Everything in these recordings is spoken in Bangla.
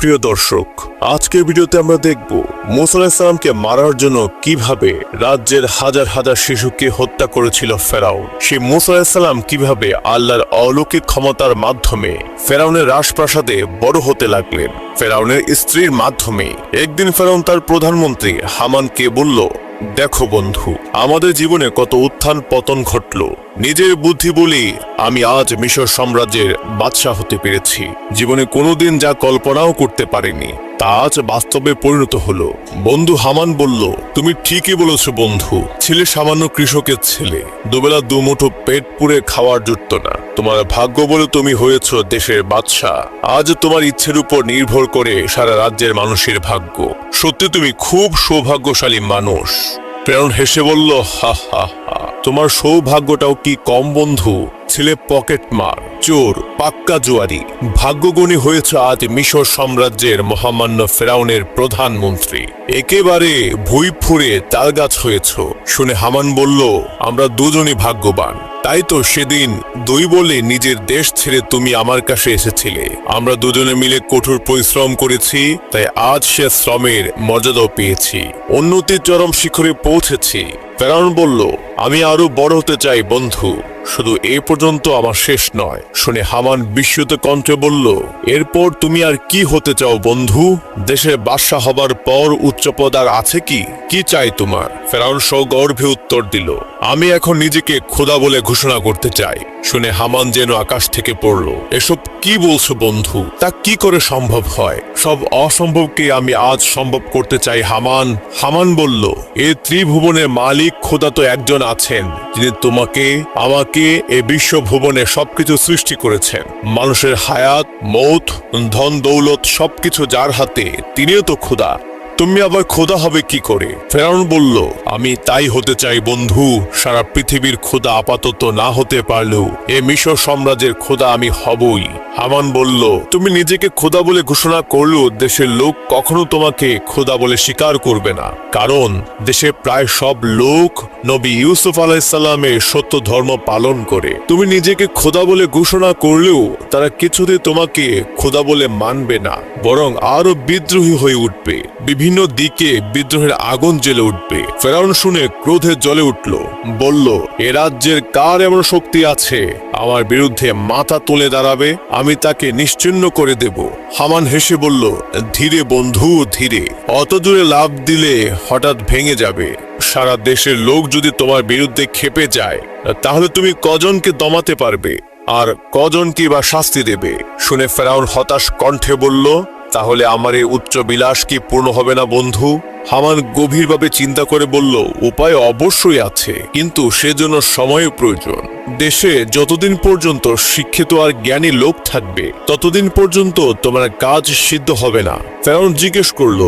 প্রিয় দর্শক আজকের ভিডিওতে আমরা দেখব মুসা আলাহিসাল্লামকে মারার জন্য কীভাবে রাজ্যের হাজার হাজার শিশুকে হত্যা করেছিল ফেরাউন। সে মুসা আলাহিসাল্লাম কীভাবে আল্লাহর অলৌকিক ক্ষমতার মাধ্যমে ফেরাউনের রাজপ্রাসাদে বড় হতে লাগলেন। ফেরাউনের স্ত্রীর মাধ্যমে একদিন ফেরাউন তার প্রধানমন্ত্রী হামানকে বলল দেখো বন্ধু, আমাদের জীবনে কত উত্থান পতন ঘটল। নিজের বুদ্ধি বলি, আমি আজ মিশর সাম্রাজ্যের বাদশাহ হতে পেরেছি। জীবনে কোনোদিন যা কল্পনাও করতে পারিনি, তা আজ বাস্তবে পরিণত হলো। বন্ধু হামান বলল, তুমি ঠিকই বলেছ বন্ধু, ছেলে সামান্য কৃষকের ছেলে। দুবেলা দুমুঠো পেট পুড়ে খাওয়ার জুটত না। তোমার ভাগ্য বলে তুমি হয়েছ দেশের বাদশাহ। আজ তোমার ইচ্ছের উপর নির্ভর করে সারা রাজ্যের মানুষের ভাগ্য। সত্যি তুমি খুব সৌভাগ্যশালী মানুষ। প্রেরণ হেসে বলল, হা হা হা। তোমার সৌভাগ্যটাও কি কম, বন্ধু? ছেলে পকেট মার, চোর, পাক্কা জোয়ারি। ভাগ্যগুণী হয়েছে আজ মিশর সাম্রাজ্যের মহামান্য ফেরাউনের প্রধানমন্ত্রী। একেবারে ভুই ফুরে তালগাছ হয়েছ। শুনে হামান বলল, আমরা দুজনই ভাগ্যবান। তাই তো সেদিন দুই বলে নিজের দেশ ছেড়ে তুমি আমার কাছে এসেছিলে। আমরা দুজনে মিলে কঠোর পরিশ্রম করেছি, তাই আজ সে শ্রমের মর্যাদাও পেয়েছি। উন্নতির চরম শিখরে পৌঁছেছি। ফেরাউন বলল, আমি আরও বড় হতে চাই, বন্ধু। শুধু এ পর্যন্ত আমার শেষ নয়। শুনে হামান বিস্মিত কণ্ঠে বলল, এরপর তুমি আর কি হতে চাও বন্ধু? দেশের বাদশাহ হবার পর উচ্চপদ আর আছে কি? কি চাই তোমার? ফেরাউন সগর্ভে উত্তর দিল, আমি এখন নিজেকে খোদা বলে ঘোষণা করতে চাই। শুনে হামান যেন আকাশ থেকে পড়ল, এসব কি বলছো বন্ধু? তা কি করে সম্ভব হয়? সব অসম্ভবকে আমি আজ সম্ভব করতে চাই, হামান। হামান বলল, এ ত্রিভুবনের মালিক খোদা তো একজন আছেন, যিনি তোমাকে, আমাকে এ বিশ্ব ভুবনে সবকিছু সৃষ্টি করেছেন মানুষের হায়াত, মৌত, ধন, দৌলত সবকিছু যার হাতে, তিনিও তো খোদা তুমি আবার খোদা হবে কি করে? ফেরাউন বলল, আমি তাই হতে চাই বন্ধু, সারা পৃথিবীর খোদা আপাতত না হতে পারলেও, এ মিশর সাম্রাজ্যের খোদা আমি হবই। হামান বলল, তুমি নিজেকে খোদা বলে ঘোষণা করলেও দেশের লোক কখনো তোমাকে খোদা বলে স্বীকার করবে না। কারণ দেশের প্রায় সব লোক নবী ইউসুফ আলাইসাল্লামের সত্য ধর্ম পালন করে। তুমি নিজেকে খোদা বলে ঘোষণা করলেও, তারা কিছুতে তোমাকে খোদা বলে মানবে না, বরং আরও বিদ্রোহী হয়ে উঠবে। বিভিন্ন দিকে বিদ্রোহের আগুন জ্বেলে উঠবে। ফেরাউন শুনে ক্রোধে জ্বলে উঠল। বলল, এ রাজ্যের কার এমন শক্তি আছে? আমার বিরুদ্ধে মাথা তুলে দাঁড়াবে, আমি তাকে নিশ্চিন্ন করে দেব। হামান হেসে বলল, ধীরে বন্ধু, ধীরে। অত দূরে লাভ দিলে হঠাৎ ভেঙে যাবে। সারা দেশের লোক যদি তোমার বিরুদ্ধে খেপে যায়, তাহলে তুমি কজনকে দমাতে পারবে? আর কজনকে বা শাস্তি দেবে? শুনে ফেরাউন হতাশ কণ্ঠে বলল তাহলে আমার এই উচ্চ বিলাস কি পূর্ণ হবে না, বন্ধু? হামান গভীরভাবে চিন্তা করে বলল, উপায় অবশ্যই আছে, কিন্তু সেজন্য সময়ের প্রয়োজন। দেশে যতদিন পর্যন্ত শিক্ষিত আর জ্ঞানী লোক থাকবে, ততদিন পর্যন্ত তোমার কাজ সিদ্ধ হবে না। ফেরাউন জিজ্ঞেস করল,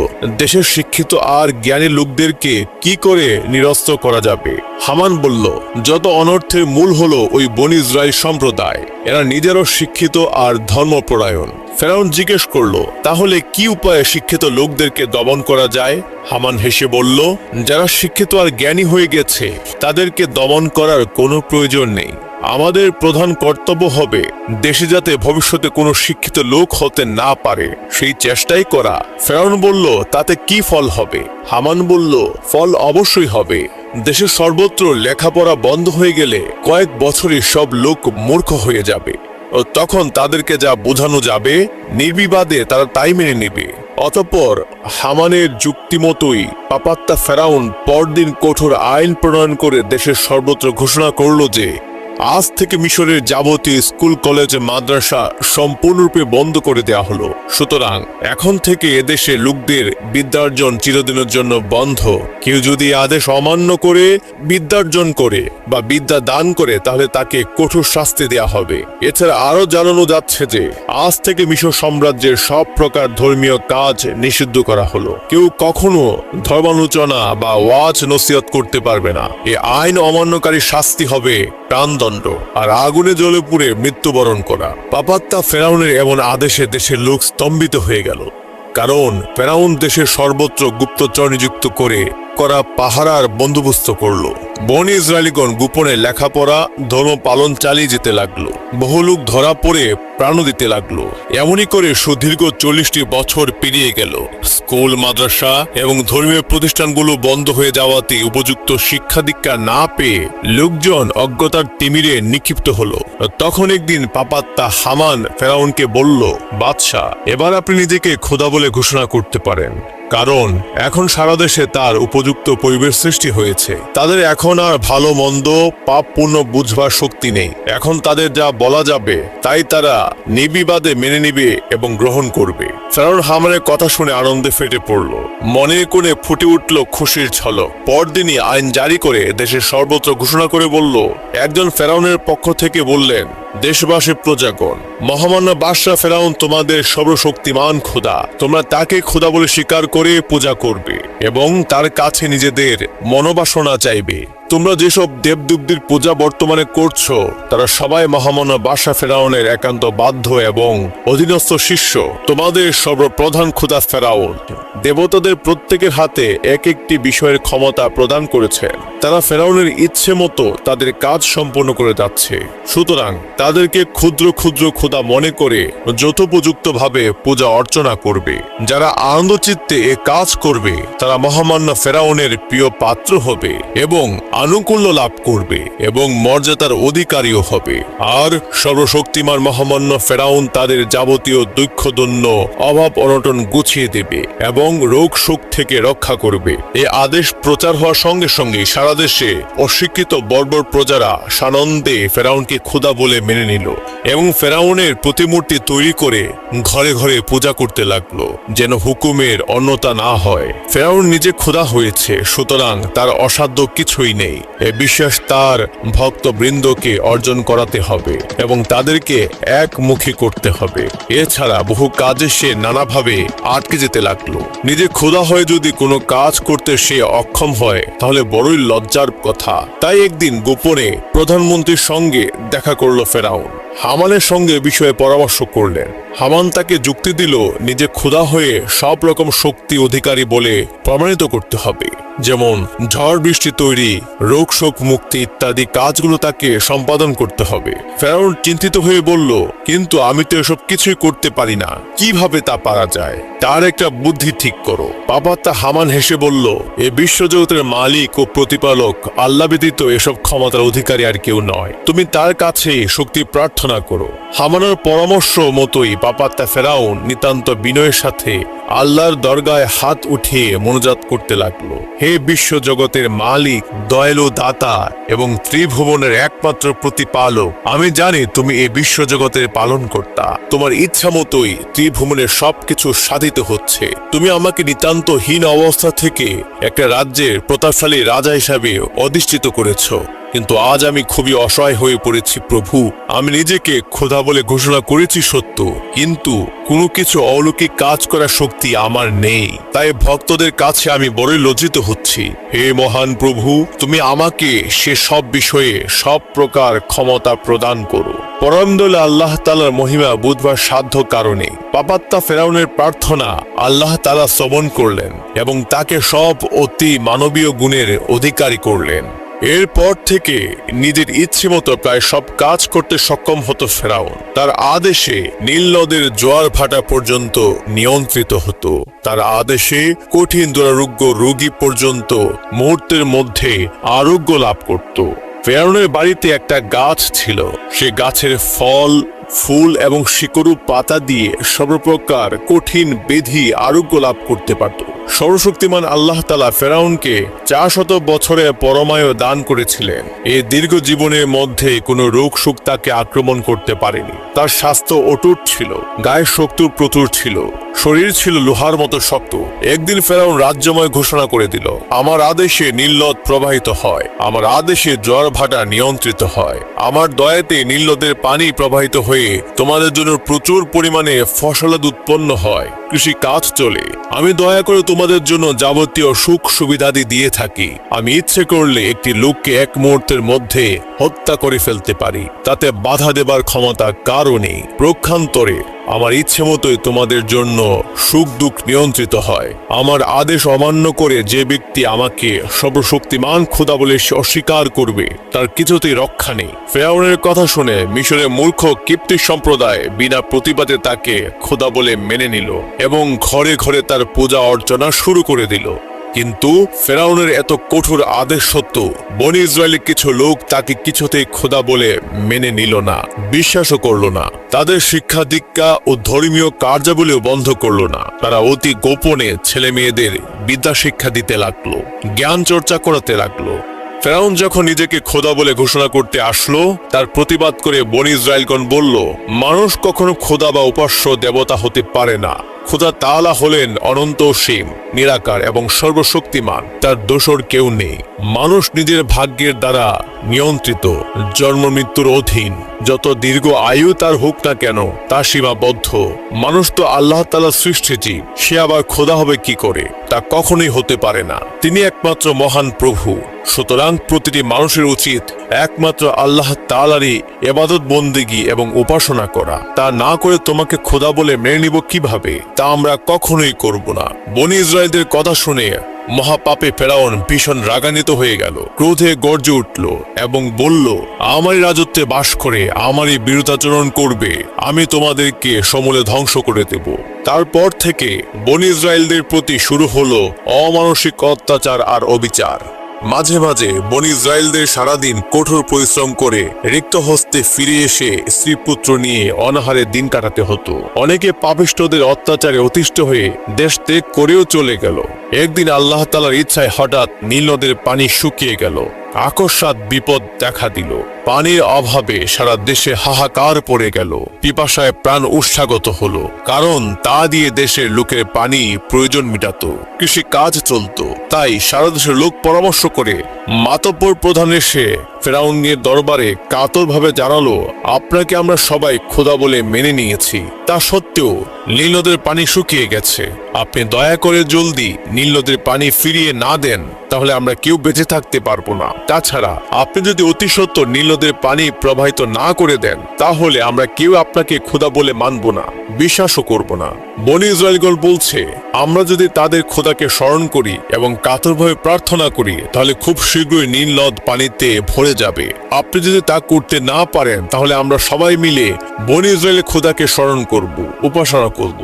দেশের শিক্ষিত আর জ্ঞানী লোকদেরকে কি করে নিরস্ত করা যাবে? হামান বলল, যত অনর্থের মূল হলো ওই বনি ইসরায়েল সম্প্রদায়, এরা নিজেরও শিক্ষিত আর ধর্মপরায়ণ। ফেরাউন জিজ্ঞেস করল, তাহলে কি উপায়ে শিক্ষিত লোকদেরকে দমন করা যায়? হামান হেসে বলল, যারা শিক্ষিত আর জ্ঞানী হয়ে গেছে, তাদেরকে দমন করার কোনো প্রয়োজন নেই। আমাদের প্রধান কর্তব্য হবে দেশে যাতে ভবিষ্যতে কোনো শিক্ষিত লোক হতে না পারে। সেই চেষ্টাই করা। ফেরাউন বলল, তাতে কি ফল হবে? হামান বলল, ফল অবশ্যই হবে। দেশের সর্বত্র লেখাপড়া বন্ধ হয়ে গেলে কয়েক বছরই সব লোক মূর্খ হয়ে যাবে। তখন তাদেরকে যা বোঝানো যাবে, নির্বিবাদে তারা তাই মেনে নেবে। অতঃপর হামানের যুক্তি মতোই পাপাত্তা ফেরাউন পরদিন কঠোর আইন প্রণয়ন করে দেশের সর্বত্র ঘোষণা করল যে আজ থেকে মিশরের যাবতীয় স্কুল, কলেজ, মাদ্রাসা সম্পূর্ণরূপে বন্ধ করে দেওয়া হলো। সুতরাং এখন থেকে এদেশে লোকদের বিদ্যার্জন চিরদিনের জন্য বন্ধ। কেউ যদি আদেশ অমান্য করে, বিদ্যার্জন করে বা বিদ্যা দান করে, তাহলে তাকে কঠোর শাস্তি দেওয়া হবে। এছাড়া আরও জানানো যাচ্ছে যে, আজ থেকে মিশর সাম্রাজ্যের সব প্রকার ধর্মীয় কাজ নিষিদ্ধ করা হলো। কেউ কখনো ধর্মালোচনা বা ওয়াজ নসিহত করতে পারবে না। এ আইন অমান্যকারী শাস্তি হবে প্রাণদণ্ড। আর আগুনে জ্বলে পুড়ে মৃত্যুবরণ করা। পাপাত্তা ফেরাউনের এমন আদেশে দেশের লোক স্তম্ভিত হয়ে গেল। কারণ ফেরাউন দেশের সর্বত্র গুপ্তচর নিযুক্ত করে করা পাহারার বন্দোবস্ত করল। বন ইসরায়েলিগণ গোপনে লেখাপড়া, ধর্ম পালন চালিয়ে যেতে লাগল। বহু লোক ধরা পড়ে প্রাণ দিতে লাগল। এমনই করে সুদীর্ঘ চল্লিশটি বছর পেরিয়ে গেল। স্কুল, মাদ্রাসা এবং ধর্মীয় প্রতিষ্ঠানগুলো বন্ধ হয়ে যাওয়াতে উপযুক্ত শিক্ষা দীক্ষা না পেয়ে লোকজন অজ্ঞতার তিমিরে নিক্ষিপ্ত হলো। তখন একদিন পাপাত্তা হামান ফেরাউনকে বলল, বাদশাহ, এবার আপনি নিজেকে খোদা বলে ঘোষণা করতে পারেন। কারণ এখন সারা দেশে তার উপযুক্ত পরিবেশ সৃষ্টি হয়েছে। তাদের এখন আর ভালো মন্দ পাপ পূর্ণ বুঝবার শক্তি নেই। এখন তাদের যা বলা যাবে, তাই তারা নিবিবাদে মেনে নিবে এবং গ্রহণ করবে। ফেরাউন হামানের কথা শুনে আনন্দে ফেটে পড়ল। মনের কোণে ফুটে উঠল খুশির ঝলক। পরদিনই আইন জারি করে দেশের সর্বত্র ঘোষণা করে বলল, একজন ফেরাউনের পক্ষ থেকে বললেন, দেশবাসী প্রজাগণ, মহামান্য বাদশাহ ফেরাউন তোমাদের সর্বশক্তিমান খোদা। তোমরা তাকে খোদা বলে স্বীকার করে পূজা করবে এবং তার কাছে নিজেদের মনোবাসনা চাইবে। তোমরা যেসব দেবদুব্দির পূজা বর্তমানে করছ, তারা সবাই মহামান্য বাদশাহ ফেরাউনের একান্ত বাধ্য এবং অধীনস্থ শিষ্য। তোমাদের সর্বপ্রধান খোদা ফেরাউন। দেবতাদের প্রত্যেকের হাতে এক একটি বিষয়ের ক্ষমতা প্রদান করেছেন। তারা ফেরাউনের ইচ্ছে মতো তাদের কাজ সম্পন্ন করে যাচ্ছে। সুতরাং তাদেরকে ক্ষুদ্র ক্ষুদ্র খোদা মনে করে যথোপযুক্তভাবে পূজা অর্চনা করবে। যারা আনন্দচিত্তে এ কাজ করবে, তারা মহামান্য ফেরাউনের প্রিয় পাত্র হবে এবং আনুকূল্য লাভ করবে এবং মর্যাদার অধিকারীও হবে। আর সর্বশক্তিমান মহামান্য ফেরাউন তাদের যাবতীয় দুঃখদন্য, অভাব অনটন গুছিয়ে দেবে এবং রোগ শোক থেকে রক্ষা করবে। এ আদেশ প্রচার হওয়ার সঙ্গে সঙ্গে সারা দেশে অশিক্ষিত বর্বর প্রজারা সানন্দে ফেরাউনকে ক্ষুদা বলে মেনে নিল এবং ফেরাউনের প্রতিমূর্তি তৈরি করে ঘরে ঘরে পূজা করতে লাগল, যেন হুকুমের অন্যতা না হয়। ফেরাউন নিজে ক্ষুদা হয়েছে, সুতরাং তার অসাধ্য কিছুই নেই। এ বিশ্বাস তার ভক্ত বৃন্দকে অর্জন করাতে হবে এবং তাদেরকে একমুখী করতে হবে। এছাড়া বহু কাজে সে নানাভাবে আটকে যেতে লাগল। নিজে ক্ষুধা হয়ে যদি কোনো কাজ করতে সে অক্ষম হয়, তাহলে বড়ই লজ্জার কথা। তাই একদিন গোপনে প্রধানমন্ত্রীর সঙ্গে দেখা করল ফেরাউন। হামানের সঙ্গে বিষয়ে পরামর্শ করলেন। হামান তাকে যুক্তি দিল, নিজে ক্ষুধা হয়ে সব রকম শক্তি অধিকারী বলে প্রমাণিত করতে হবে। যেমন ঝড় বৃষ্টি তৈরি, রোগ শোক মুক্তি ইত্যাদি কাজগুলো তাকে সম্পাদন করতে হবে। ফেরাউন চিন্তিত হয়ে বলল, কিন্তু আমি তো এসব কিছুই করতে পারি না। কীভাবে তা পারা যায়? তার একটা বুদ্ধি ঠিক করো। বাবা তা হামান হেসে বলল, এ বিশ্বজগতের মালিক ও প্রতিপালক আল্লাহ ব্যতীত এসব ক্ষমতার অধিকারী আর কেউ নয়। তুমি তার কাছে শক্তি প্রার্থনা করো। হামানের পরামর্শ মতোই পাপাত্তা ফেরাউন নিতান্ত বিনয়ের সাথে আল্লাহর দরগায় হাত উঠিয়ে মনোজাত করতে লাগল। হে বিশ্ব জগতের মালিক, দয়ালু দাতা এবং ত্রিভুবনের একমাত্র প্রতিপালক, আমি জানি তুমি এই বিশ্ব জগতের পালন কর্তা তোমার ইচ্ছা মতোই ত্রিভুবনের সবকিছু সাধিত হচ্ছে। তুমি আমাকে নিতান্ত হীন অবস্থা থেকে একটা রাজ্যের প্রতাপশালী রাজা হিসাবে অধিষ্ঠিত করেছ। কিন্তু আজ আমি খুবই অসহায় হয়ে পড়েছি, প্রভু। আমি নিজেকে খোদা বলে ঘোষণা করেছি সত্য, কিন্তু কোনো কিছু অলৌকিক কাজ করার শক্তি আমার নেই। তাই ভক্তদের কাছে আমি বড়ই লজ্জিত হচ্ছি। হে মহান প্রভু, তুমি আমাকে সে সব বিষয়ে সব প্রকার ক্ষমতা প্রদান করো। পরমদলে আল্লাহ তালার মহিমা বুধবার সাধ্য কারণে পাপাত্তা ফেরাউনের প্রার্থনা আল্লাহ তালা শ্রবণ করলেন এবং তাকে সব অতি মানবীয় গুণের অধিকারী করলেন। এরপর থেকে নিজের ইচ্ছে মতো প্রায় সব কাজ করতে সক্ষম হতো ফেরাউন। তার আদেশে নীল নদের জোয়ার ভাটা পর্যন্ত নিয়ন্ত্রিত হতো। তার আদেশে কঠিন দুরারোগ্য রোগী পর্যন্ত মুহূর্তের মধ্যে আরোগ্য লাভ করত। ফেরাউনের বাড়িতে একটা গাছ ছিল। সে গাছের ফল, ফুল এবং শিকড়ু পাতা দিয়ে সর্বপ্রকার কঠিন বেধি আরোগ্য লাভ করতে পারত। সর্বশক্তিমান আল্লাহ তালা ফেরাউনকে চার শত বছরে পরমায়ু দান করেছিলেন। এই দীর্ঘ জীবনের মধ্যে কোনো রোগ সুখ তাকে আক্রমণ করতে পারেনি। তার স্বাস্থ্য অটুট ছিল, গায়ের শক্তি প্রচুর ছিল, শরীর ছিল লোহার মতো শক্ত। একদিন ফেরাউন রাজ্যময় ঘোষণা করে দিল, আমার আদেশে নীলনদ প্রবাহিত হয়, আমার আদেশে জ্বর ভাটা নিয়ন্ত্রিত হয়। আমার দয়াতে নীলনদের পানি প্রবাহিত হয়ে তোমাদের জন্য প্রচুর পরিমাণে ফসলাদ উৎপন্ন হয়। কৃষি কাজ চলে। আমি দয়া করে তোমাদের জন্য যাবতীয় সুখ সুবিধাদি দিয়ে থাকি। আমি ইচ্ছে করলে একটি লোককে এক মুহূর্তের মধ্যে হত্যা করে ফেলতে পারি। তাতে বাধা দেবার ক্ষমতা কারণে প্রক্ষান্তরে আমার ইচ্ছে মতোই তোমাদের জন্য সুখ দুঃখ নিয়ন্ত্রিত হয়। আমার আদেশ অমান্য করে যে ব্যক্তি আমাকে সর্বশক্তিমান খোদা বলে অস্বীকার করবে, তার কিছুতেই রক্ষা নেই। ফেরাউনের কথা শুনে মিশরের মূর্খ কিপ্তি সম্প্রদায় বিনা প্রতিবাদে তাকে খোদা বলে মেনে নিল এবং ঘরে ঘরে তার পূজা অর্চনা শুরু করে দিল। কিন্তু ফেরাউনের এত কঠোর আদেশ সত্ত্বেও বনি ইসরায়েলের কিছু লোক তাকে কিছুতেই খোদা বলে মেনে নিল না, বিশ্বাসও করল না। তাদের শিক্ষা দীক্ষা ও ধর্মীয় কার্যাবলীও বন্ধ করল না। তারা অতি গোপনে ছেলে মেয়েদের বিদ্যা শিক্ষা দিতে লাগল জ্ঞান চর্চা করাতে লাগল। ফেরাউন যখন নিজেকে খোদা বলে ঘোষণা করতে আসলো, তার প্রতিবাদ করে বনি ইসরায়েলগণ বলল, মানুষ কখনো খোদা বা উপাস্য দেবতা হতে পারে না। খোদা তাআলা হলেন অনন্ত সীম, নিরাকার এবং সর্বশক্তিমান। তার দোষর কেউ নেই। মানুষ নিজের ভাগ্যের দ্বারা নিয়ন্ত্রিত, জন্ম মৃত্যুর অধীন। যত দীর্ঘ আয়ু তার হোক না কেন, তা সীমাবদ্ধ। মানুষ তো আল্লাহ তালা সৃষ্টি জীব, সে আবার খোদা হবে কি করে? তা কখনোই হতে পারে না। তিনি একমাত্র মহান প্রভু। সুতরাং প্রতিটি মানুষের উচিত একমাত্র আল্লাহ তালারই এবাদত বন্দিগি এবং উপাসনা করা। তা না করে তোমাকে খোদা বলে মেনে নিব কীভাবে? তা আমরা কখনোই করব না। বনি ইসরায়েলদের কথা শুনে মহাপাপে ফেরাউন ভীষণ রাগান্বিত হয়ে গেল। ক্রোধে গর্জে উঠল এবং বলল, আমারই রাজত্বে বাস করে, আমারই বিরুদ্ধাচরণ করবে। আমি তোমাদেরকে সমূলে ধ্বংস করে দেব। তারপর থেকে বনি ইসরায়েলদের প্রতি শুরু হলো অমানসিক অত্যাচার আর অবিচার। মাঝে মাঝে বন ইসরায়েলদের সারাদিন কঠোর পরিশ্রম করে রিক্ত হস্তে ফিরে এসে স্ত্রী পুত্র নিয়ে অনাহারে দিন কাটাতে হতো। অনেকে পাপিষ্টদের অত্যাচারে অতিষ্ঠ হয়ে দেশ ত্যাগ করেও চলে গেল। একদিন আল্লাহ তালার ইচ্ছায় হঠাৎ নীল নদের পানি শুকিয়ে গেল। আকস্মাত বিপদ দেখা দিল। পানির অভাবে সারা দেশে হাহাকার পড়ে গেল। পিপাসায় প্রাণ উৎসাগত হলো, কারণ তা দিয়ে দেশের লোকের পানি প্রয়োজন মিটাতো। কৃষি কাজ চলতো, তাই সারা দেশের লোক পরামর্শ করে মাতব্বর প্রধান এসে ফেরাউনের দরবারে কাতরভাবে জানালো, আপনাকে আমরা সবাই খোদা বলে মেনে নিয়েছি। তা সত্ত্বেও নীল নদের পানি শুকিয়ে গেছে। আপনি দয়া করে জলদি নীল নদের পানি ফিরিয়ে না দেন, তাহলে আমরা কেউ বেঁচে থাকতে পারব না। তাছাড়া আপনি যদি অতি সত্য নীল নদের পানি প্রবাহিত না করে দেন, তাহলে আমরা কেউ আপনাকে খোদা বলে মানব না, বিশ্বাসও করব না। বনি ইসরায়েলগণ বলছে, আমরা যদি তাদের খোদাকে স্মরণ করি এবং কাতরভাবে প্রার্থনা করি, তাহলে খুব শীঘ্রই নীল নদ পানিতে ভরে যাবে। আপনি যদি তা করতে না পারেন, তাহলে আমরা সবাই মিলে বনি ইসরায়েলের খোদাকে স্মরণ করব, উপাসনা করব।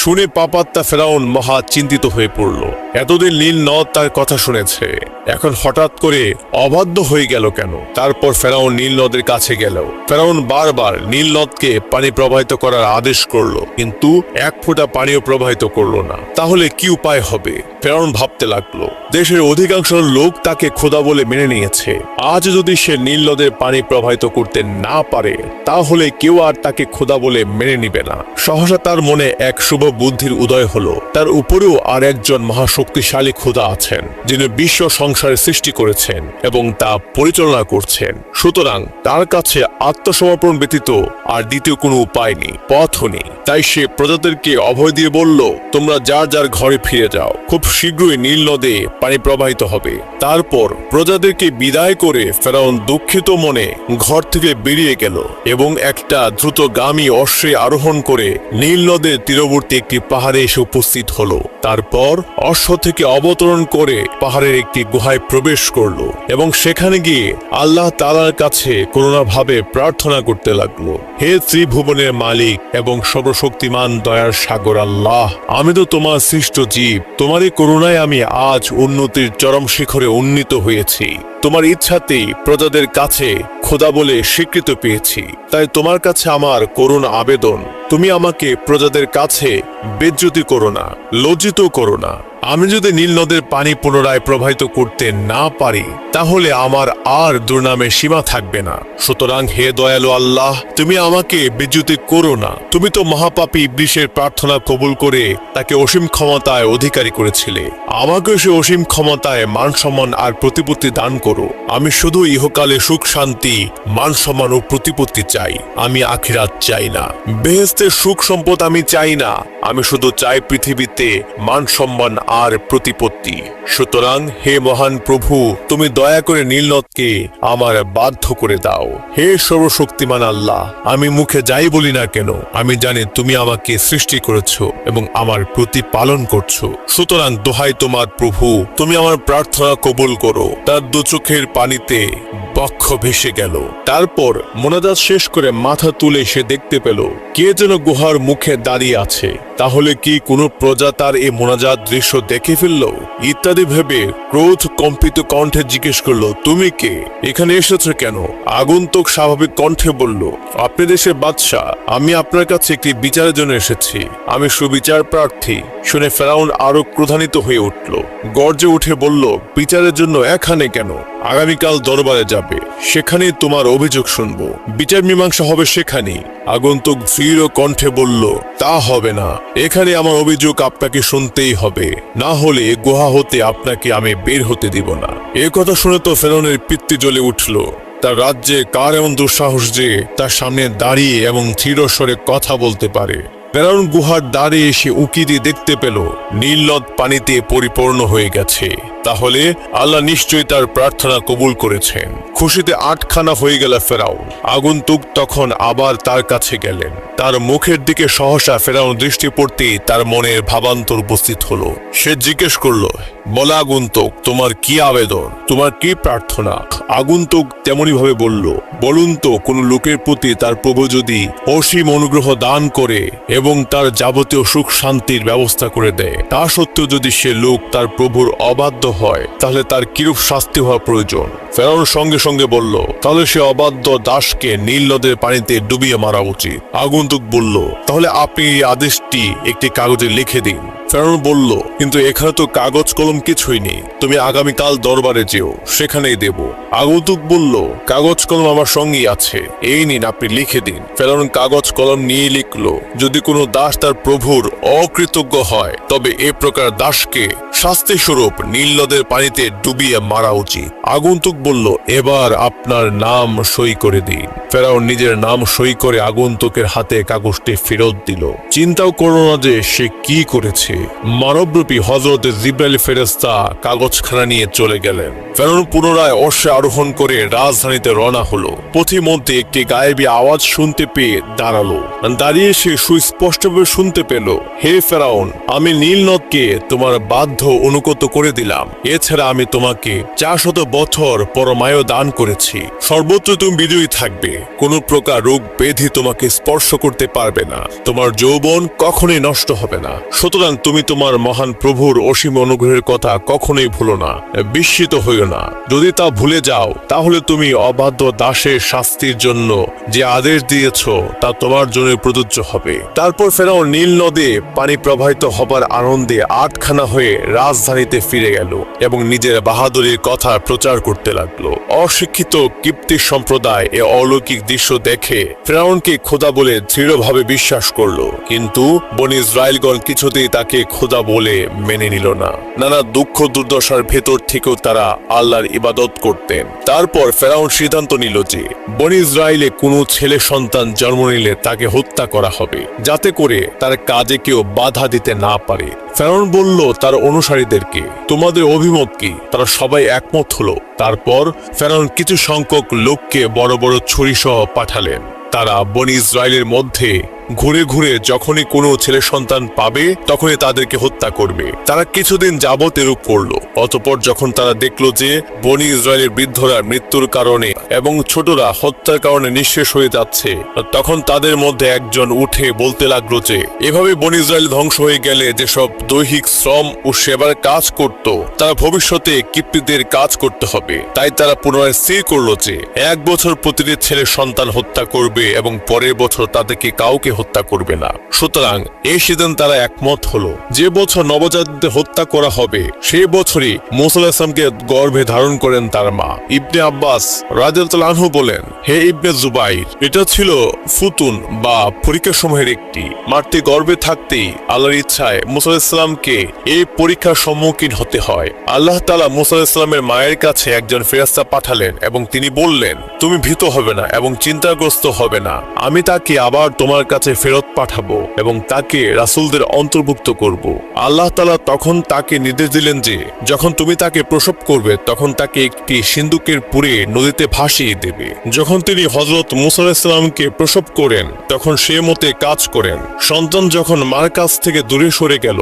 শুনে পাপাত্তা ফেরাউন মহা চিন্তিত হয়ে পড়ল। এতদিন নীল নদ তার কথা শুনেছে। এখন হঠাৎ করে অবাধ্য হয়ে গেল কেন? তারপর ফেরাউন নীল নদের কাছে গেল। ফেরাউন বারবার নীল নদকে পানি প্রবাহিত করার আদেশ করল, কিন্তু এক ফোঁটা পানিও প্রবাহিত করল না। তাহলে কি উপায় হবে? ফেরাউন ভাবতে লাগল। দেশের অধিকাংশ লোক তাকে খোদা বলে মেনে নিয়েছে। আজ যদি সে নীল নদের পানি প্রবাহিত করতে না পারে, তাহলে কেউ আর তাকে খোদা বলে মেনে নিবে না। সহসা তার মনে এক শুভ বুদ্ধির উদয় হলো। তার উপরেও আর একজন মহাশক্তিশালী খোদা আছেন, যিনি বিশ্ব সংসারের সৃষ্টি করেছেন এবং তা পরিচালনা করছেন। সুতরাং তার কাছে আত্মসমর্পণ ব্যতীত আর দ্বিতীয় কোনো উপায় নেই, পথও নেই। তাই সে প্রজাদেরকে অভয় দিয়ে বলল, তোমরা যার যার ঘরে ফিরে যাও। খুব শীঘ্রই নীল নদে পানি প্রবাহিত হবে। তারপর প্রজাদেরকে বিদায় করে ফেরাউন দুঃখিত মনে ঘর থেকে বেরিয়ে গেল এবং একটা দ্রুতগামী অশ্বে আরোহণ করে নীল নদের তীরবর্তী একটি পাহাড়ে এসে উপস্থিত হলো। তারপর অশ্ব থেকে অবতরণ করে পাহাড়ের একটি গুহায় প্রবেশ করল এবং সেখানে গিয়ে আল্লাহ তালার কাছে করুণাভাবে প্রার্থনা করতে লাগল। হে ত্রিভুবনের মালিক এবং সর্বশক্তিমান দয়ার সাগর আল্লাহ, আমি তো তোমার সৃষ্ট জীব, তোমারই করুণায় আমি আজ উন্নতির চরম শিখরে উন্নীত হয়েছি। তোমার ইচ্ছাতেই প্রজাদের কাছে খোদা বলে স্বীকৃত পেয়েছি। তাই তোমার কাছে আমার করুণ আবেদন। তুমি আমাকে প্রজাদের কাছে বেজ্জতি করো না লজ্জিত করো না। আমি যদি নীল নদের পানি পুনরায় প্রবাহিত করতে না পারি, তাহলে আমার আর দুর্নামের সীমা থাকবে না। সুতরাং হে দয়ালু আল্লাহ, তুমি আমাকে বিদ্যুতি করো না। তুমি তো মহাপাপী ইবলিশের প্রার্থনা কবুল করে তাকে অসীম ক্ষমতায় অধিকারী করেছিলে। আমাকে সে অসীম ক্ষমতায় মান সম্মান আর প্রতিপত্তি দান করো। আমি শুধু ইহকালে সুখ, শান্তি, মান সম্মান ও প্রতিপত্তি চাই। আমি আখিরাত চাই না। বেহেস্তের সুখ সম্পদ আমি চাই না। আমি শুধু চাই পৃথিবীতে মান সম্মান আর প্রতিপত্তি। সুতরাং হে মহান প্রভু, তুমি দয়া করে নীলনদকে আমার বাধ্য করে দাও। হে সর্বশক্তিমান আল্লাহ, আমি মুখে যাই বলি না কেন, আমি জানি তুমি আমাকে সৃষ্টি করেছ এবং আমার প্রতি পালন করছ। সুতরাং দোহাই তোমার প্রভু, তুমি আমার প্রার্থনা কবুল করো। তার দু চোখের পানিতে বক্ষ ভেসে গেল। তারপর মোনাজাত শেষ করে মাথা তুলে সে দেখতে পেল, কে যেন গুহার মুখে দাঁড়িয়ে আছে। তাহলে কি কোনো প্রজা তার এই মোনাজাত দৃশ্য দেখে ফেলল? ইত্যাদি ভেবে ক্রোধ কম্পিত কণ্ঠে জিজ্ঞেস করল, তুমি কে? এখানে এসেছ কেন? আগন্তুক স্বাভাবিক কণ্ঠে বলল, আপনি দেশের বাদশাহ, আমি আপনার কাছে একটি বিচারের জন্য এসেছি। আমি সুবিচার প্রার্থী। শুনে ফেরাউন আরও ক্রোধান্বিত হয়ে উঠল। গর্জে উঠে বলল, বিচারের জন্য এখানে কেন? আগামীকাল দরবারে যাবে। সেখানে তোমার অভিযোগ শুনব। বিচার মীমাংসা হবে সেখানে আগন্তুক দৃঢ় কণ্ঠে বলল, তা হবে না। এখানে আমার অভিযোগ আপনাকে শুনতেই হবে। না হলে গুহা হতে আপনাকে আমি বের হতে দিব না। এ কথা শুনে তো ফেরনের পিত্তি জ্বলে উঠল। তার রাজ্যে কার এমন দুঃসাহস যে তার সামনে দাঁড়িয়ে এবং চিরস্বরে কথা বলতে পারে? ফেরাউন গুহার দ্বারে এসে উকি দিয়ে দেখতে পেল নীলনদ পানিতে পরিপূর্ণ হয়ে গেছে। তাহলে আল্লাহ নিশ্চয়ই তার প্রার্থনা কবুল করেছেন। খুশিতে আটখানা হয়ে গেল ফেরাউন আগন্তুক তখন আবার তার কাছে গেলেন। তার মুখের দিকে সহসা ফেরাউন দৃষ্টি পড়তেই তার মনের ভাবান্তর উপস্থিত হলো। সে জিজ্ঞেস করল, বলা আগন্তুক, তোমার কি আবেদন? তোমার কি প্রার্থনা? আগন্তুক তেমনি ভাবে বলল, বলুন তো, কোন লোকের প্রতি তার প্রভু যদি অসীম অনুগ্রহ দান করে এবং তার যাবতীয় সুখ শান্তির ব্যবস্থা করে দেয়, তা সত্ত্বেও যদি সে লোক তার প্রভুর অবাধ্য হয়, তাহলে তার কিরূপ শাস্তি হওয়া প্রয়োজন? ফেরাউন সঙ্গে সঙ্গে বলল, তাহলে সে অবাধ্য দাসকে নীল নদের পানিতে ডুবিয়ে মারা উচিত। আগন্তুক বলল, তাহলে আপনি এই আদেশটি একটি কাগজে লিখে দিন। ফেরাউন বলল, কিন্তু এখানে তো কাগজ কলম কিছুই নেই। তুমি আগামীকাল দরবারে যেও, সেখানেই দেব। আগন্তুক বলল, কাগজ কলম আমার সঙ্গেই আছে। এই নিন, আপনি লিখে দিন। ফেরাউন কাগজ কলম নিয়ে লিখলো, যদি কোনো দাস তার প্রভুর অকৃতজ্ঞ হয়, তবে এ প্রকার দাসকে শাস্তি স্বরূপ নীল নদের পানিতে ডুবিয়ে মারা উচিত। আগন্তুক বলল, এবার আপনার নাম সই করে দিন। ফেরাউন নিজের নাম সই করে আগন্তুকের হাতে কাগজটি ফেরত দিল। চিন্তাও করো না যে সে কি করেছে। মানবরূপী হজরত জিব্রাইল ফেরেস্তা কাগজখানা নিয়ে চলে গেলেন। ফেরাউন পুনরায় অশ্বে আরোহণ করে রাজধানীতে রওনা হলো। পথিমধ্যে একটি গায়েবী আওয়াজ শুনতে পেয়ে দাঁড়াল। দাঁড়িয়ে সে সুস্পষ্টভাবে শুনতে পেল, হে ফেরাউন, আমি নীল নদকে তোমার বাধ্য অনুগত করে দিলাম। এছাড়া আমি তোমাকে চারশত বছর পরমায়ু দান করেছি। সর্বত্র তুমি বিজয়ী থাকবে। কোনো প্রকার রোগ ব্যাধি তোমাকে স্পর্শ করতে পারবে না। তোমার যৌবন কখনোই নষ্ট হবে না। সুতরাং তুমি তোমার মহান প্রভুর অসীম অনুগ্রহের কথা কখনোই ভুলো না, বিস্মিত হইও না। যদি তা ভুলে যাও, তাহলে তুমি অবাধ্য দাসের শাস্তির জন্য যে আদেশ দিয়েছ, তা তোমার জন্য প্রযোজ্য হবে। তারপর ফেরাও নীল নদে পানি প্রবাহিত হবার আনন্দে আটখানা হয়ে রাজধানীতে ফিরে গেল এবং নিজের বাহাদুরির কথা প্রচার করতে লাগল। অশিক্ষিত কিপ্তি সম্প্রদায় এ অলৌকিক দৃশ্য দেখে ফেরাউনকে খোদা বলে দৃঢ়ভাবে বিশ্বাস করল। কিন্তু বন ইসরায়েলগণ কিছুতেই তাকে খোদা বলে মেনে নিল না। নানা দুঃখ দুর্দশার ভেতর থেকেও তারা আল্লাহর ইবাদত করতেন। তারপর ফেরাউন সিদ্ধান্ত নিল যে, বন ইসরায়েলে কোনো ছেলে সন্তান জন্ম নিলে তাকে হত্যা করা হবে, যাতে করে তার কাজে কেউ বাধা দিতে না পারে। ফেরাউন বলল, তার অনুসারীদেরকে, তোমাদের অভিমত কি? তারা সবাই একমত হলো। তারপর ফেরাউন কিছু সংখ্যক লোককে বড় বড় ছুরি সহ পাঠালেন। তারা বন ইসরায়েলের মধ্যে ঘুরে ঘুরে যখনই কোনো ছেলে সন্তান পাবে, তখনই তাদেরকে হত্যা করবে। তারা কিছুদিন যাবত এরূপ করল। অতপর যখন তারা দেখল যে বনি ইসরায়েলের বৃদ্ধরা মৃত্যুর কারণে এবং ছোটরা হত্যার কারণে নিঃশেষ হয়ে যাচ্ছে, তখন তাদের মধ্যে একজন উঠে বলতে লাগল যে, এভাবে বনি ইসরায়েল ধ্বংস হয়ে গেলে যেসব দৈহিক শ্রম ও সেবার কাজ করত, তারা ভবিষ্যতে কিপ্তিদের কাজ করতে হবে। তাই তারা পুনরায় স্থির করল যে, এক বছর প্রতিটি ছেলে সন্তান হত্যা করবে এবং পরের বছর তাদেরকে কাউকে হত্যা করবে না। সুতরাং এই সিদ্ধান্ত তারা একমত হলো। যে বছর নবজাতকদের হত্যা করা হবে সেই বছরই মুসা ইসলামকে গর্ভে ধারণ করেন তার মা। ইবনে আব্বাস আনহু বলেন, হে ইবনে জুবাইর, এটা ছিল ফুতুন বা পরীক্ষা সমূহের একটি। মারতে গর্ভে থাকতেই আল্লাহর ইচ্ছায় মুসা ইসলামকে এই পরীক্ষার সম্মুখীন হতে হয়। আল্লাহ তালা মুসা ইসলামের মায়ের কাছে একজন ফেরাস্তা পাঠালেন এবং তিনি বললেন, তুমি ভীত হবে না এবং চিন্তাগ্রস্ত হবে না। আমি তাকে আবার তোমার কাছে কাছে ফেরত পাঠাবো এবং তাকে রাসূলদের অন্তর্ভুক্ত করব। আল্লাহ তালা তখন তাকে নির্দেশ দিলেন যে, যখন তুমি তাকে প্রসব করবে, তখন তাকে একটি সিন্ধুকের পুরে নদীতে ভাসিয়ে দেবে। যখন তিনি হজরত মুসা ইসলামকে প্রসব করেন, তখন সে মতে কাজ করেন। সন্তান যখন মার কাছ থেকে দূরে সরে গেল,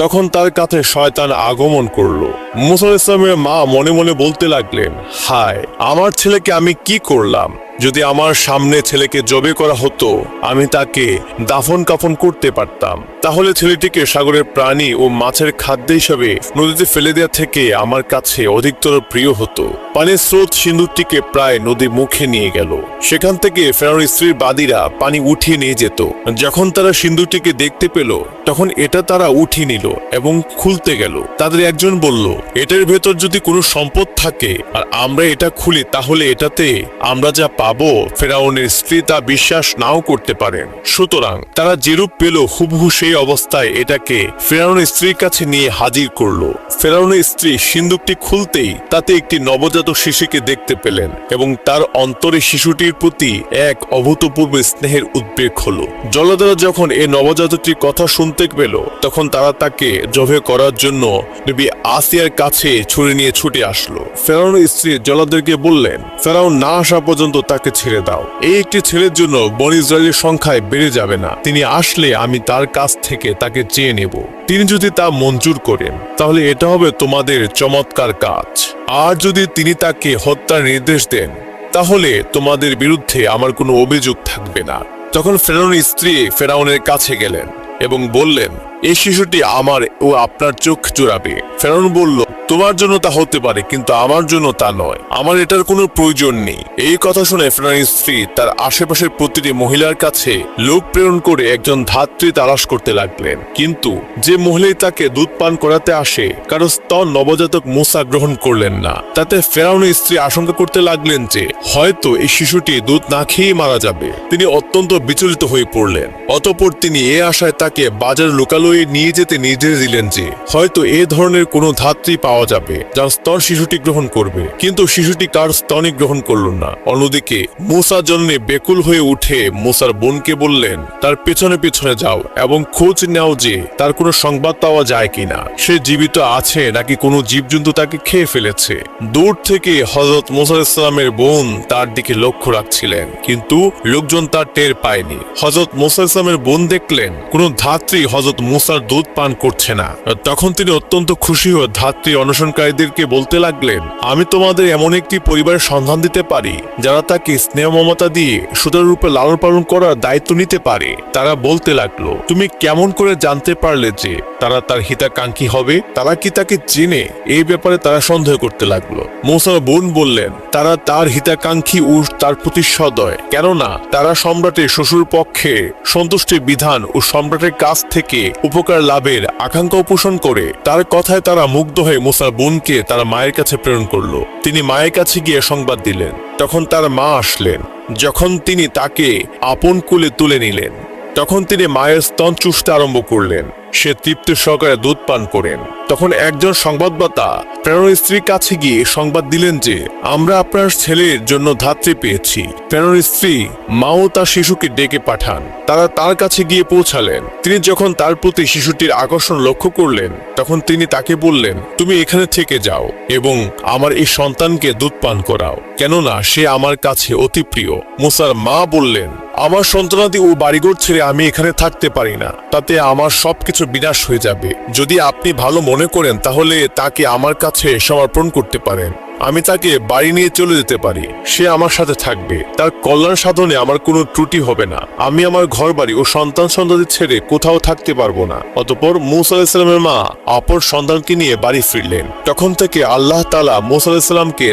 তখন তার কাছে শয়তান আগমন করল। মুসা ইসলামের মা মনে মনে বলতে লাগলেন, হায়, আমার ছেলেকে আমি কি করলাম? যদি আমার সামনে ছেলেকে জবে করা হতো, আমি তাকে দাফন কাফন করতে পারতাম। তাহলে ছেলেটিকে সাগরের প্রাণী ও মাছের খাদ্য হিসাবে নদীতে ফেলে দেওয়া থেকে আমার কাছে অধিকতর প্রিয় হতো। পানির স্রোত সিন্দুকটিকে প্রায় নদী মুখে নিয়ে গেল। সেখান থেকে ফেরার স্ত্রীর বাদীরা পানি উঠিয়ে নিয়ে যেত। যখন তারা সিন্দুকটিকে দেখতে পেল, তখন এটা তারা উঠিয়ে নিল এবং খুলতে গেল। তাদের একজন বলল, এটার ভেতর যদি কোনো সম্পদ থাকে, আর আমরা এটা খুলি, তাহলে এটাতে আমরা যা পাবো ফেরাউনের স্ত্রী তা বিশ্বাস নাও করতে পারেন। সুতরাং তারা যেরূপ পেল, হুবহু সেই অবস্থায় এটাকে ফেরাউনের স্ত্রীর কাছে নিয়ে হাজির করল। ফেরাউনের স্ত্রী সিন্দুকটি খুলতেই তাতে একটি নবজাতক শিশুকে দেখতে পেলেন এবং তার অন্তরে শিশুটির প্রতি এক অভূতপূর্ব স্নেহের উদ্বেগ হল। জলদারা যখন এই নবজাতকটির কথা শুনতে পেল, তখন তারা তাকে জভে করার জন্য নবী আসিয়ার কাছে ছুরি নিয়ে ছুটে আসলো। ফেরাউনের স্ত্রী জলাদেরকে বললেন, ফেরাউন না আসা পর্যন্ত তাকে ছেড়ে দাও। এই একটি ছেলের জন্য বন ইসরায়েলের সংখ্যায় বেড়ে যাবে না। তিনি আসলে আমি তার কাছ থেকে তাকে চেয়ে নেব। তিনি যদি তা মঞ্জুর করেন, তাহলে এটা হবে তোমাদের চমৎকার কাজ। আর যদি তিনি তাকে হত্যার নির্দেশ দেন, তাহলে তোমাদের বিরুদ্ধে আমার কোনো অভিযোগ থাকবে না। তখন ফেরাউনের স্ত্রী ফেরাউনের কাছে গেলেন এবং বললেন, এই শিশুটি আমার ও আপনার চোখ জোড়াবে। ফেরাউন বলল তোমার জন্য তা হতে পারে, কিন্তু আমার জন্য তা নয়। আমার এটার কোনো প্রয়োজন নেই। এই কথা শুনে ফেরাউনের স্ত্রী তার আশেপাশের প্রতিটি মহিলার কাছে লোক প্রেরণ করে একজন ধাত্রী তালাশ করতে লাগলেন। কিন্তু যে মহিলাই তাকে দুধ পান করাতে আসে, কারও স্তন নবজাতক মুসা গ্রহণ করলেন না। তাতে ফেরাউনের স্ত্রী আশঙ্কা করতে লাগলেন যে, হয়তো এই শিশুটি দুধ না খেয়েই মারা যাবে। তিনি অত্যন্ত বিচলিত হয়ে পড়লেন। অতঃপর তিনি এ আশায় তাকে বাজার লোকালয়ে নিয়ে যেতে নির্দেশ দিলেন যে, হয়তো এ ধরনের কোনো ধাত্রী পাওয়া যাবে, যার স্তন শিশুটি গ্রহণ করবে। কিন্তু শিশুটি কার স্তনই গ্রহণ করল না। অন্যদিকে, মুসা জন্যে বেকুল হয়ে উঠে মুসার বোনকে বললেন, তার পেছনে পেছনে যাও এবং খোঁজ নাও যে তার কোনো সংবাদ পাওয়া যায় কিনা। সে জীবিত আছে নাকি কোনো জীবজন্তু তাকে খেয়ে ফেলেছে? দূর থেকে হজরত মুসা ইসলামের বোন তার দিকে লক্ষ্য রাখছিলেন, কিন্তু লোকজন তার টের পায়নি। হজরত মুসা ইসলামের বোন দেখলেন, কোনো ধাত্রী হজরত মুসার দুধ পান করছে না। তখন তিনি অত্যন্ত খুশি হয়ে ধাত্রী অনশনকারীদেরকে বলতে লাগলেন, আমি তোমাদের এমন একটি পরিবারের সন্ধান দিতে পারি, যারা তাকে স্নেহ মমতা দিয়ে সুতারূপে লালন পালন করার দায়িত্ব নিতে পারে। তারা বলতে লাগল, তুমি কেমন করে জানতে পারলে যে তারা তার হিতাকাঙ্ক্ষী হবে? তারা কি তাকে চেনে? এই ব্যাপারে তারা সন্দেহ করতে লাগল। মৌসার বোন বললেন, তারা তার হিতাকাঙ্ক্ষী ও তার প্রতি সদয়, কেননা তারা সম্রাটের শ্বশুর পক্ষে সন্তুষ্টির বিধান ও সম্রাটের কাছ থেকে উপকার লাভের আকাঙ্ক্ষা পোষণ করে। তার কথায় তারা মুগ্ধ হয়ে মুসার বোনকে তার মায়ের কাছে প্রেরণ করল। তিনি মায়ের কাছে গিয়ে সংবাদ দিলেন। তখন তার মা আসলেন। যখন তিনি তাকে আপন কুলে তুলে নিলেন, তখন তিনি মায়ের স্তন চুষতে আরম্ভ করলেন। সে তৃপ্তি সহকারে দুধ পান করেন। তখন একজন সংবাদদাতা প্রেরণ স্ত্রীর কাছে গিয়ে সংবাদ দিলেন যে, আমরা আপনার ছেলের জন্য ধাত্রী পেয়েছি। প্রেরণ স্ত্রী মাও তার শিশুকে ডেকে পাঠান। তারা তার কাছে গিয়ে পৌঁছালেন। তিনি যখন তার প্রতি শিশুটির আকর্ষণ লক্ষ্য করলেন, তখন তিনি তাকে বললেন, তুমি এখানে থেকে যাও এবং আমার এই সন্তানকে দুধ পান করাও। কেননা সে আমার কাছে অতি প্রিয়। মুসার মা বললেন আমার সন্তানাদি ও বাড়িঘর ছেড়ে আমি এখানে থাকতে পারি না। তাতে আমার সবকিছু বিনাশ হয়ে যাবে। যদি আপনি ভালো মনে করেন, তাহলে তাকে আমার কাছে সমর্পণ করতে পারেন। আমি তাকে বাড়ি নিয়ে চলে যেতে পারি। সে আমার সাথে থাকবে। তার কল্যাণ সাধনে আমার কোনো ত্রুটি হবে না। আমি আমার ঘর বাড়ি ও সন্তান সন্ততি ছেড়ে কোথাও থাকতে পারব না। অতপর মুসা মা অপর সন্তানকে নিয়ে বাড়ি ফিরলেন। তখন থেকে আল্লাহ তালা মুসা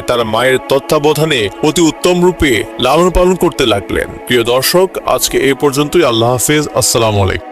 তার মায়ের তত্ত্বাবধানে অতি উত্তম রূপে লালন পালন করতে লাগলেন। প্রিয় দর্শক, আজকে এই পর্যন্তই। আল্লাহ হাফেজ। আসসালামু আলাইকুম।